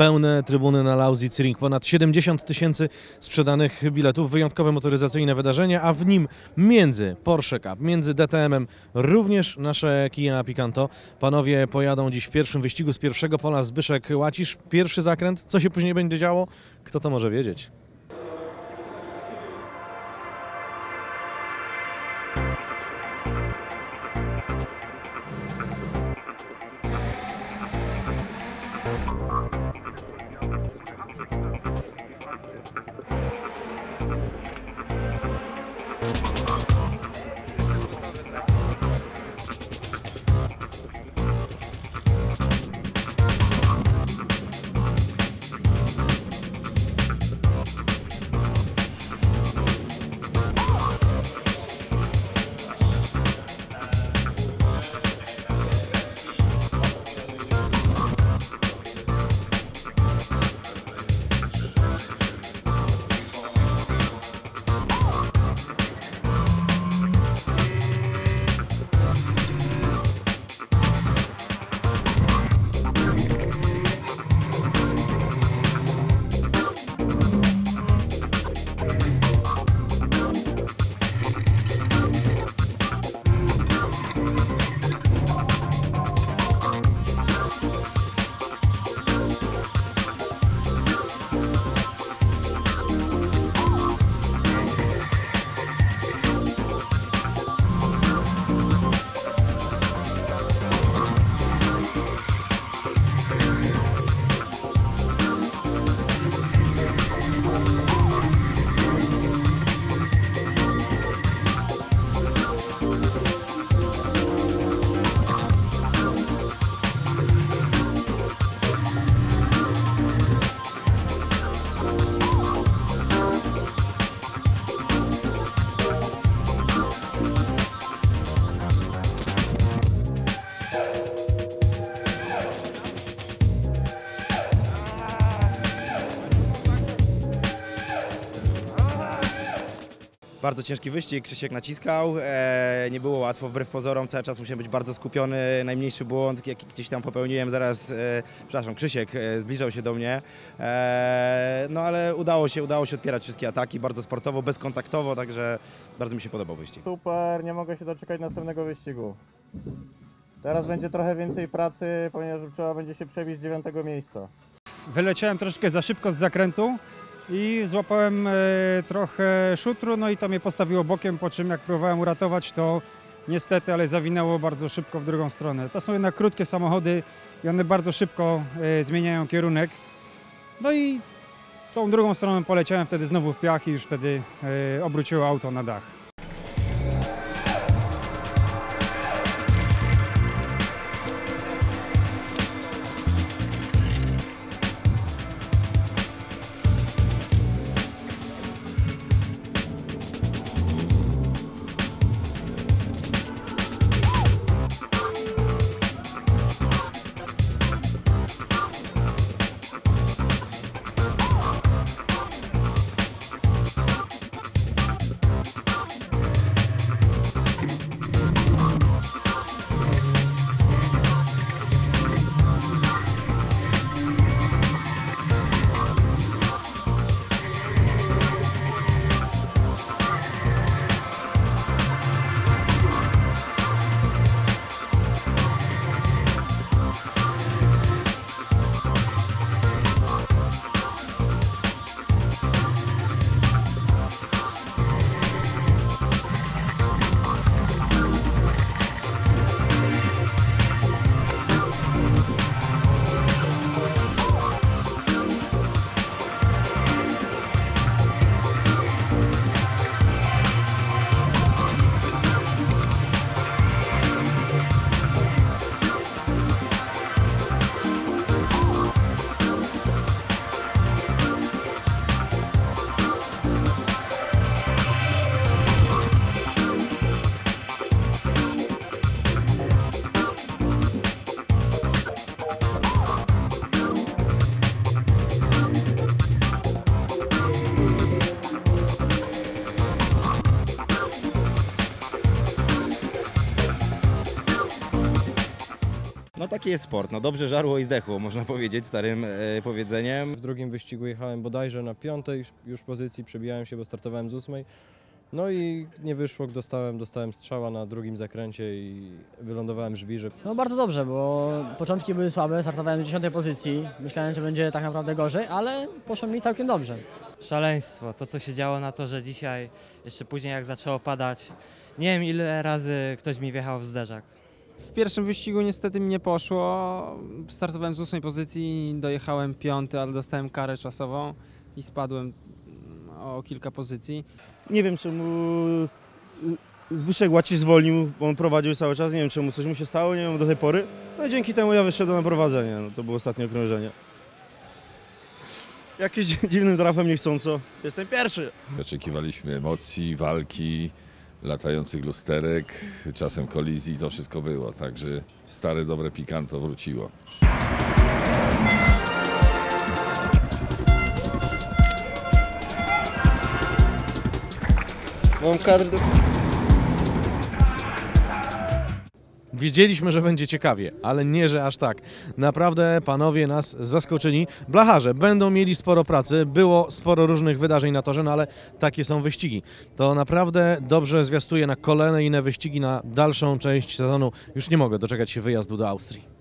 pełne trybuny na Lausitz Ring. Ponad 70 tysięcy sprzedanych biletów. Wyjątkowe motoryzacyjne wydarzenie, a w nim między Porsche Cup, między DTM-em również nasze Kia Picanto. Panowie pojadą dziś w pierwszym wyścigu z pierwszego pola Zbyszek Łacisz. Pierwszy zakręt. Co się później będzie działo? Kto to może wiedzieć? Bardzo ciężki wyścig, Krzysiek naciskał, e, nie było łatwo, wbrew pozorom, cały czas musiałem być bardzo skupiony, najmniejszy błąd, jaki gdzieś tam popełniłem, zaraz, e, przepraszam, Krzysiek e, zbliżał się do mnie, e, no ale udało się, udało się odpierać wszystkie ataki, bardzo sportowo, bezkontaktowo, także bardzo mi się podobał wyścig. Super, nie mogę się doczekać następnego wyścigu. Teraz będzie trochę więcej pracy, ponieważ trzeba będzie się przebić z dziewiątego miejsca. Wyleciałem troszkę za szybko z zakrętu i złapałem e, trochę szutru, no i to mnie postawiło bokiem, po czym jak próbowałem uratować, to niestety, ale zawinęło bardzo szybko w drugą stronę. To są jednak krótkie samochody i one bardzo szybko e, zmieniają kierunek. No i tą drugą stroną poleciałem wtedy znowu w piach i już wtedy e, obróciło auto na dach. Taki jest sport. No dobrze żarło i zdechło, można powiedzieć starym e, powiedzeniem. W drugim wyścigu jechałem bodajże na piątej już pozycji, przebijałem się, bo startowałem z ósmej. No i nie wyszło, dostałem, dostałem strzała na drugim zakręcie i wylądowałem żwirze. No bardzo dobrze, bo początki były słabe, startowałem w 10 pozycji. Myślałem, że będzie tak naprawdę gorzej, ale poszło mi całkiem dobrze. szaleństwo. To, co się działo na to, że dzisiaj, jeszcze później jak zaczęło padać, nie wiem ile razy ktoś mi wjechał w zderzak. W pierwszym wyścigu niestety mi nie poszło. Startowałem z ósmej pozycji, dojechałem piąty, ale dostałem karę czasową i spadłem mm, o kilka pozycji. Nie wiem czemu Zbyszek Łacisz zwolnił, bo on prowadził cały czas. Nie wiem czemu coś mu się stało, nie wiem do tej pory. No i dzięki temu ja wyszedłem na prowadzenie. No, to było ostatnie okrążenie. Jakimś dziwnym trafem niechcąco. Jestem pierwszy. Oczekiwaliśmy emocji, walki, latających lusterek, czasem kolizji, to wszystko było. Także stare, dobre Picanto wróciło. Mam kadr do... Wiedzieliśmy, że będzie ciekawie, ale nie, że aż tak. Naprawdę panowie nas zaskoczyli. Blacharze będą mieli sporo pracy, było sporo różnych wydarzeń na torze, no ale takie są wyścigi. To naprawdę dobrze zwiastuje na kolejne inne wyścigi, na dalszą część sezonu. Już nie mogę doczekać się wyjazdu do Austrii.